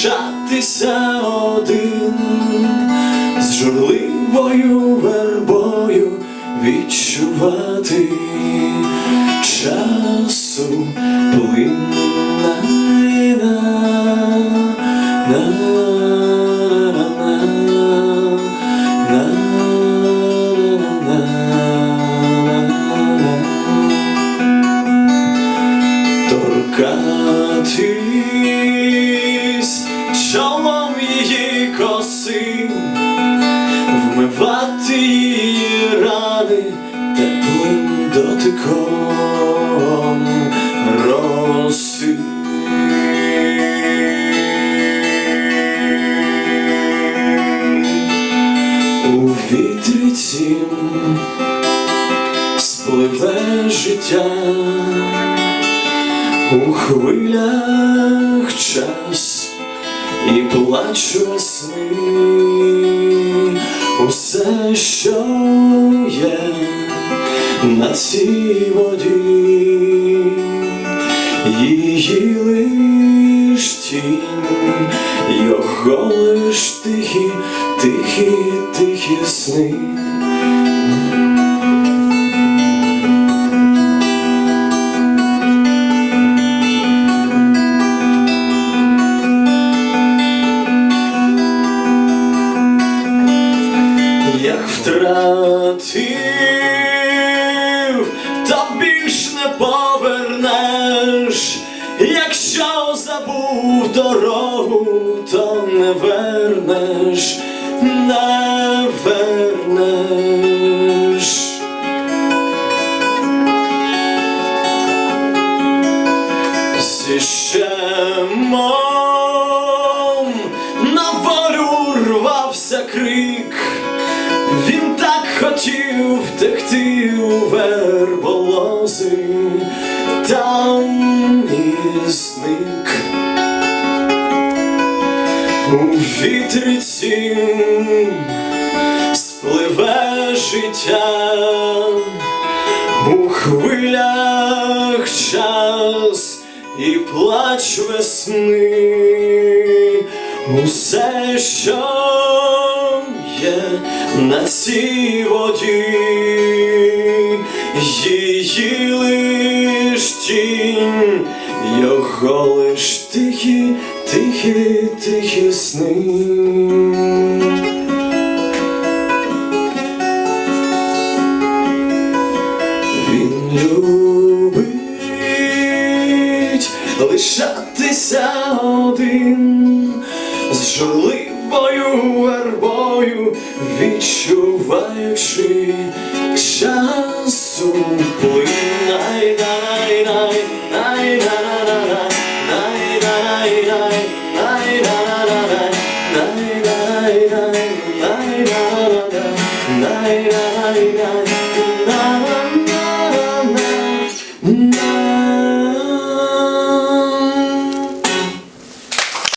лишатися один, з журливою вербою відчувати часу плин на, вмивати її рани теплим дотиком роси. У вітрі цім спливе життя. У хвилях час і плач весни, усе, що є на цій воді, її лиш тінь, його лиш тихі, тихі, тихі сни. Втратив, то більш не повернеш, якщо забув дорогу, то не вернеш, не вернеш. Зі він так хотів втекти у верболози, там і зник. У вітрі цім спливе життя, у хвилях час і плач весни, усе, що є на цій воді, її лиш тінь, його лиш тихі, тихі, тихі сни. Лишатися один з журливою вербою, відчуваючи часу